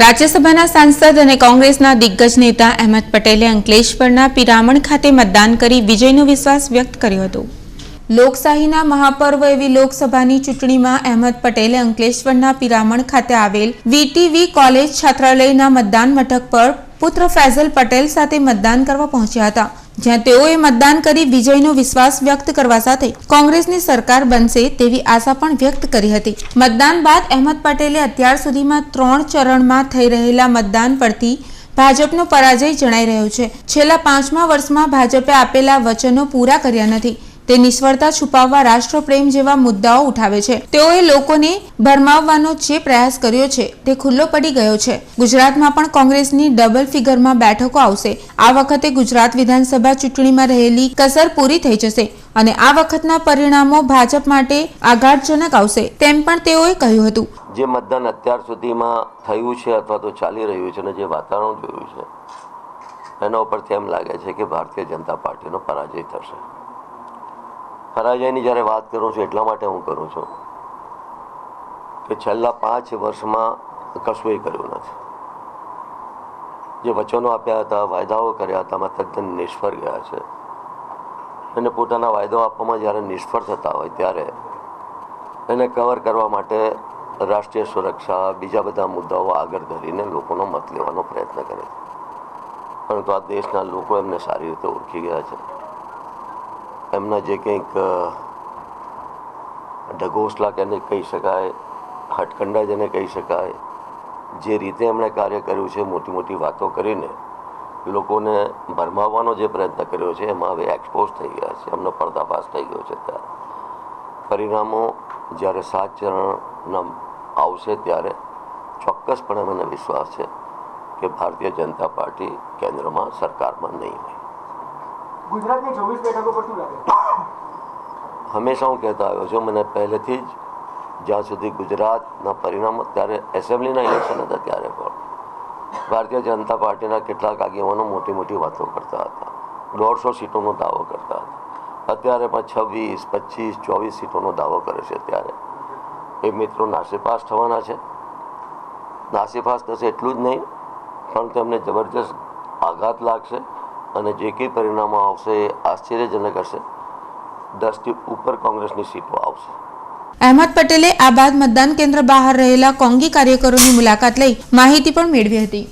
રાજ્યસભાના સાંસદ અને કોંગ્રેસના દિગ્ગજ નેતા અહેમદ પટેલે અંકલેશ્વરના પિરામણ ખાતે મતદાન કરી વિજયનો વિશ્વાસ વ્યક્ત કર્યો હતો. લોકશાહીના મહાપર્વ એવી લોકસભાની ચૂંટણીમાં અહેમદ પટેલે અંકલેશ્વરના પિરામણ ખાતે આવેલ વીટીવી કોલેજ છાત્રાલયના મતદાન મથક પર પુત્ર ફૈઝલ પટેલ સાથે મતદાન કરવા પહોંચ્યા હતા. જ્યાં તેઓએ મતદાન કરી વિજયનો વિશ્વાસ વ્યક્ત કરવા સાથે કોંગ્રેસની સરકાર બનશે તેવી આશા પણ વ્યક્ત કરી હતી. મતદાન બાદ અહેમદ પટેલે અત્યાર સુધીમાં ત્રણ ચરણમાં થઈ રહેલા મતદાન પરથી ભાજપનો પરાજય જણાઈ રહ્યો છે. છેલ્લા પાંચમા વર્ષમાં ભાજપે આપેલા વચનો પૂરા કર્યા નથી. તે નિષ્ફળતા છુપાવવા રાષ્ટ્રપ્રેમ જેવા મુદ્દાઓ ઉઠાવે છે. તેઓએ લોકોને ભરમાવવાનો જે પ્રયાસ કર્યો છે, તે ખુલ્લો પડી ગયો છે. ગુજરાતમાં પણ કોંગ્રેસની ડબલ ફિગરમાં બેઠકો આવશે. આ વખતે ગુજરાત વિધાનસભા ચૂંટણીમાં રહેલી કસર પૂરી થઈ જશે અને આ વખતના પરિણામો ભાજપ માટે આઘાતજનક આવશે, તેમ પણ તેઓએ કહ્યું હતું. જે મતદાન અત્યાર સુધીમાં થયું છે અથવા તો ચાલી રહ્યું છે અને જે વાતાવરણ જોયું છે, એના ઉપરથી એમ લાગે છે કે ભારતીય જનતા પાર્ટીનો પરાજય થશે. પરાજયની જ્યારે વાત કરું છું, એટલા માટે હું કરું છું કે છેલ્લા પાંચ વર્ષમાં કશુંય કર્યું નથી. જે વચનો આપ્યા હતા, વાયદાઓ કર્યા હતા એમાં તદ્દન નિષ્ફળ ગયા છે. અને પોતાના વાયદાઓ આપવામાં જ્યારે નિષ્ફળ થતા હોય ત્યારે એને કવર કરવા માટે રાષ્ટ્રીય સુરક્ષા, બીજા બધા મુદ્દાઓ આગળ ધરીને લોકોનો મત લેવાનો પ્રયત્ન કરે પરંતુ આ દેશના લોકો એમને સારી રીતે ઓળખી ગયા છે. એમના જે કંઈક ઢગોસલા કેને કહી શકાય હટકંડા જેને કહી શકાય, જે રીતે એમણે કાર્ય કર્યું છે, મોટી મોટી વાતો કરીને લોકોને ભરમાવવાનો જે પ્રયત્ન કર્યો છે, એમાં હવે એક્સપોઝ થઈ ગયા છે, એમનો પર્દાફાશ થઈ ગયો છે ત્યારે પરિણામો જ્યારે સાત ચરણના આવશે ત્યારે ચોક્કસપણે મને વિશ્વાસ છે કે ભારતીય જનતા પાર્ટી કેન્દ્રમાં સરકારમાં નહીં હોય. ગુજરાતની હંમેશા હું કહેતો આવ્યો છું, મને પહેલેથી જ જ્યાં સુધી ગુજરાતના પરિણામો, ત્યારે એસેમ્બલીના ઇલેક્શન હતા ત્યારે પણ. ભારતીય જનતા પાર્ટીના કેટલાક આગેવાનો મોટી મોટી વાતો કરતા હતા. દોઢસો સીટોનો દાવો કરતા હતા. અત્યારે પણ છવ્વીસ, પચીસ, ચોવીસ સીટોનો દાવો કરે છે ત્યારે. એ મિત્રો નાસીપાસ થવાના છે. નાસીપાસ થશે એટલું જ નહીં, પણ તેમને જબરજસ્ત આઘાત લાગશે. અને જે કંઈ પરિણામો આવશે, આશ્ચર્યજનક હશે. દસથી ઉપર કોંગ્રેસની સીટો આવશે. અહેમદ પટેલે આ બાદ મતદાન કેન્દ્ર બહાર રહેલા કોંગી કાર્યકરોની મુલાકાત લઈ માહિતી પણ મેળવી હતી.